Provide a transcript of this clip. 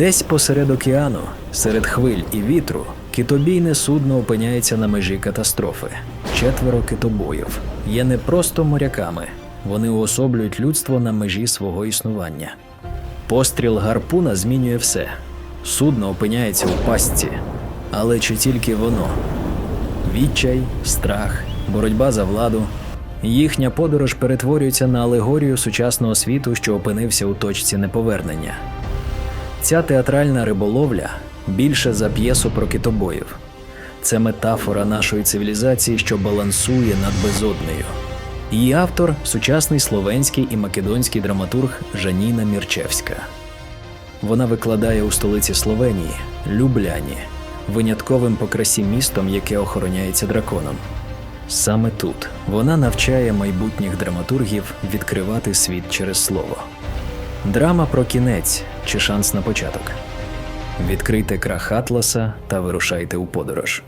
Десь посеред океану, серед хвиль і вітру, китобійне судно опиняється на межі катастрофи. Четверо китобоїв є не просто моряками, вони уособлюють людство на межі свого існування. Постріл гарпуна змінює все. Судно опиняється у пастці. Але чи тільки воно? Відчай, страх, боротьба за владу. Їхня подорож перетворюється на алегорію сучасного світу, що опинився у точці неповернення. Ця театральна риболовля більше за п'єсу про китобоїв. Це метафора нашої цивілізації, що балансує над безоднею. Її автор сучасний словенський і македонський драматург Жаніна Мірчевська. Вона викладає у столиці Словенії Любляні, винятковим по красі містом, яке охороняється драконом. Саме тут вона навчає майбутніх драматургів відкривати світ через слово. Драма про кінець чи шанс на початок. Відкрийте крах Атласа та вирушайте у подорож.